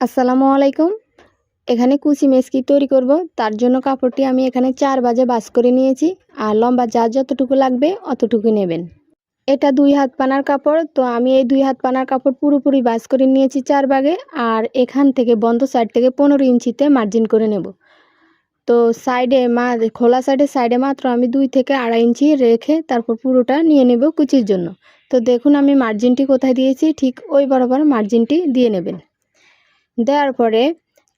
আসসালামু আলাইকুম। এখানে কুচি মেসকি তৈরি করব। তার জন্য কাপড়টি আমি এখানে চার বাজে বাস করে নিয়েছি। আর লম্বা যা যতটুকু লাগবে অতটুকু নেবেন। এটা দুই হাত পানার কাপড়। তো আমি এই দুই হাত পানার কাপড় পুরোপুরি বাস করে নিয়েছি চার বাগে আর এখান থেকে বন্ধ সাইড থেকে পনেরো ইঞ্চিতে মার্জিন করে নেব। তো সাইডে মা, খোলা সাইডে সাইডে মাত্র আমি দুই থেকে আড়াই ইঞ্চি রেখে তারপর পুরোটা নিয়ে নেব কুচির জন্য। তো দেখুন আমি মার্জিনটি কোথায় দিয়েছি। ঠিক ওই বরাবর মার্জিনটি দিয়ে নেবেন। দেওয়ার পরে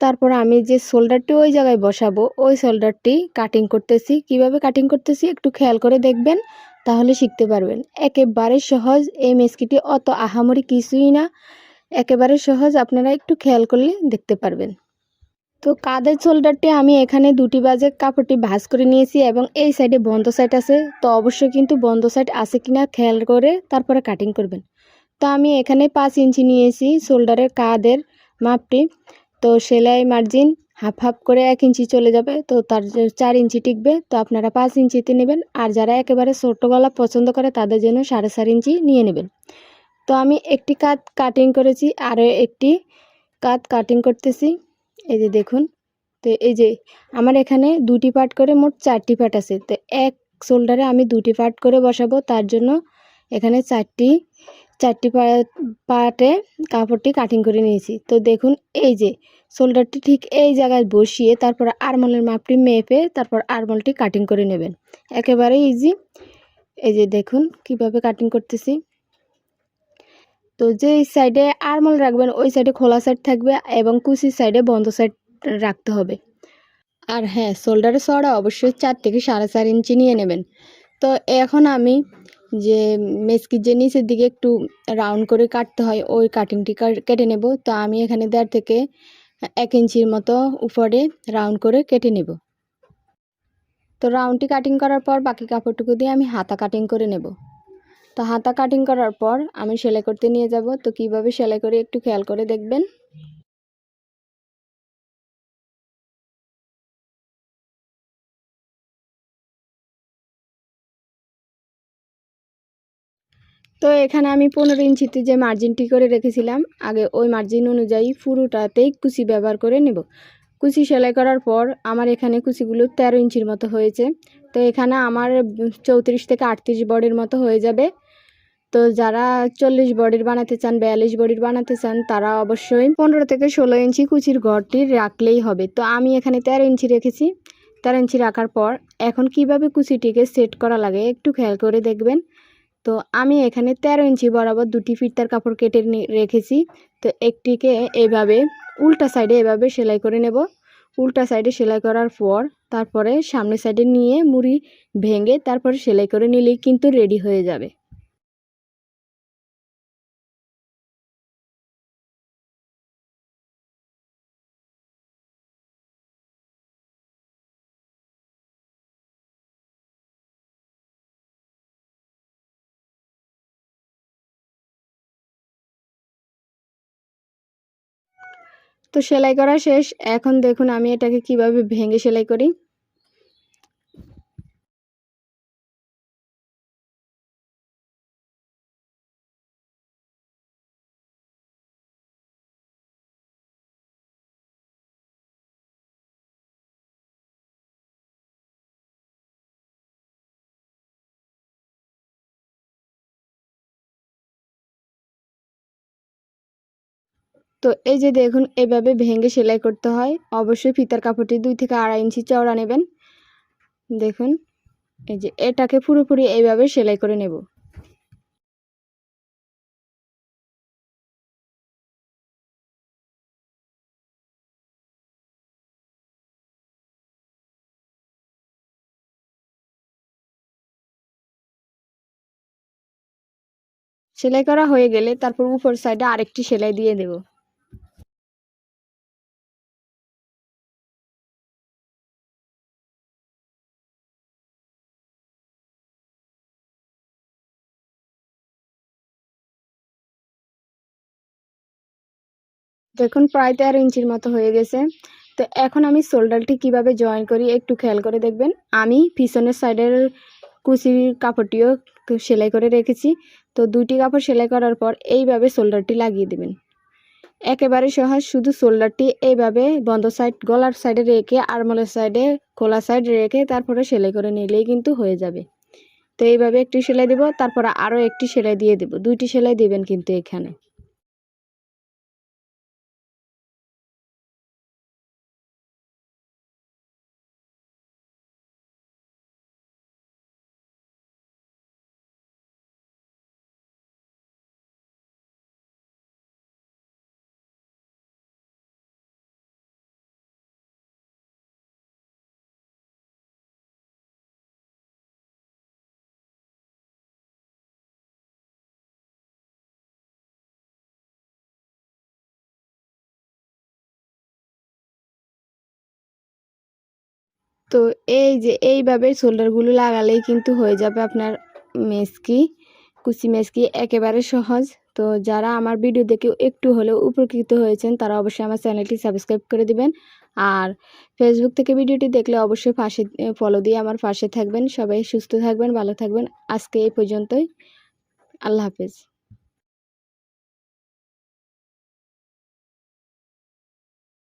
তারপর আমি যে শোল্ডারটি ওই জায়গায় বসাবো, ওই শোল্ডারটি কাটিং করতেছি। কীভাবে কাটিং করতেছি একটু খেয়াল করে দেখবেন, তাহলে শিখতে পারবেন। একেবারে সহজ, এই মেসকিটি অত আহামরি কিছুই না। একেবারে সহজ, আপনারা একটু খেয়াল করলে দেখতে পারবেন। তো কাঁধের শোল্ডারটি আমি এখানে দুটি বাজে কাপড়টি ভাঁজ করে নিয়েছি এবং এই সাইডে বন্ধ সাইড আছে। তো অবশ্যই কিন্তু বন্ধ সাইড আছে কিনা খেয়াল করে তারপরে কাটিং করবেন। তো আমি এখানে পাঁচ ইঞ্চি নিয়েছি শোল্ডারের কাঁধের মাপটি। তো সেলাই মার্জিন হাফ হাফ করে এক ইঞ্চি চলে যাবে। তো তার চার ইঞ্চি টিকবে, তো আপনারা পাঁচ ইঞ্চিতে নেবেন। আর যারা একেবারে ছোটো গলা পছন্দ করে, তাদের জন্য সাড়ে চার ইঞ্চি নিয়ে নেবেন। তো আমি একটি কাত কাটিং করেছি, আরও একটি কাত কাটিং করতেছি। এই যে দেখুন, তো এই যে আমার এখানে দুটি পার্ট করে মোট চারটি পার্ট আছে। তো এক শোল্ডারে আমি দুটি পার্ট করে বসাবো, তার জন্য এখানে চারটি চারটি পাটে কাপড়টি কাটিং করে নিয়েছি। তো দেখুন, এই যে শোল্ডারটি ঠিক এই জায়গায় বসিয়ে তারপর আরমলের মাপটি মেপে তারপর আরমলটি কাটিং করে নেবেন। একেবারে ইজি এই যে দেখুন কীভাবে কাটিং করতেছি। তো যেই সাইডে আরমল রাখবেন, ওই সাইডে খোলা সাইড থাকবে এবং কুচির সাইডে বন্ধ সাইড রাখতে হবে। আর হ্যাঁ শোল্ডারের সরা অবশ্যই চার থেকে সাড়ে চার ইঞ্চি নিয়ে নেবেন। তো এখন আমি যে মেসকির যে নিচের দিকে একটু রাউন্ড করে কাটতে হয়, ওই কাটিংটি কেটে নেব। তো আমি এখানে দেড় থেকে এক ইঞ্চির মতো উপরে রাউন্ড করে কেটে নেব। তো রাউন্ডটি কাটিং করার পর বাকি কাপড়টুকু দিয়ে আমি হাতা কাটিং করে নেব। তো হাতা কাটিং করার পর আমি সেলাই করতে নিয়ে যাব। তো কীভাবে সেলাই করে একটু খেয়াল করে দেখবেন। তো এখানে আমি পনেরো ইঞ্চিতে যে মার্জিনটি করে রেখেছিলাম, আগে ওই মার্জিন অনুযায়ী পুরোটাতেই কুচি ব্যবহার করে নেব। কুচি সেলাই করার পর আমার এখানে কুচিগুলো তেরো ইঞ্চির মতো হয়েছে। তো এখানে আমার চৌত্রিশ থেকে আটত্রিশ বডির মতো হয়ে যাবে। তো যারা চল্লিশ বডির বানাতে চান, বিয়াল্লিশ বডির বানাতে চান, তারা অবশ্যই পনেরো থেকে ষোলো ইঞ্চি কুচির ঘরটি রাখলেই হবে। তো আমি এখানে তেরো ইঞ্চি রেখেছি। তেরো ইঞ্চি রাখার পর এখন কীভাবে কুচিটিকে সেট করা লাগে একটু খেয়াল করে দেখবেন। তো আমি এখানে তেরো ইঞ্চি বরাবর দুটি ফিরতার কাপড় কেটে রেখেছি। তো একটিকে এভাবে উল্টা সাইডে এভাবে সেলাই করে নেব। উল্টা সাইডে সেলাই করার পর তারপরে সামনের সাইডে নিয়ে মুড়ি ভেঙে তারপরে সেলাই করে নিলেই কিন্তু রেডি হয়ে যাবে। তো সেলাই করা শেষ। এখন দেখুন আমি এটাকে কীভাবে ভেঙে সেলাই করি। তো এই যে দেখুন, এভাবে ভেঙে সেলাই করতে হয়। অবশ্যই ফিতার কাপড়টি দুই থেকে আড়াই ইঞ্চি চওড়া নেবেন। দেখুন, এই যে এটাকে পুরোপুরি এইভাবে সেলাই করে নেব। সেলাই করা হয়ে গেলে তারপর উপর সাইডে আরেকটি সেলাই দিয়ে দেব। দেখুন, প্রায় তেরো ইঞ্চির মতো হয়ে গেছে। তো এখন আমি শোল্ডারটি কীভাবে জয়েন করি একটু খেয়াল করে দেখবেন। আমি পিছনের সাইডের কুচির কাপড়টিও সেলাই করে রেখেছি। তো দুইটি কাপড় সেলাই করার পর এইভাবে শোল্ডারটি লাগিয়ে দেবেন। একেবারে সহজ, শুধু শোল্ডারটি এইভাবে বন্ধ সাইড, গলার সাইডে রেখে, আরমলের সাইডে, খোলা সাইড রেখে তারপরে সেলাই করে নিলেই কিন্তু হয়ে যাবে। তো এইভাবে একটি সেলাই দেব, তারপরে আরও একটি সেলাই দিয়ে দেব। দুইটি সেলাই দিবেন কিন্তু এখানে। তো এই যে এইভাবে শোল্ডারগুলো লাগালেই কিন্তু হয়ে যাবে আপনার মেসকি, কুচি মেসকি একেবারে সহজ। তো যারা আমার ভিডিও দেখে একটু হলেও উপকৃত হয়েছেন, তারা অবশ্যই আমার চ্যানেলটি সাবস্ক্রাইব করে দিবেন। আর ফেসবুক থেকে ভিডিওটি দেখলে অবশ্যই পাশে ফলো দিয়ে আমার পাশে থাকবেন। সবাই সুস্থ থাকবেন, ভালো থাকবেন। আজকে এই পর্যন্তই। আল্লাহ হাফেজ।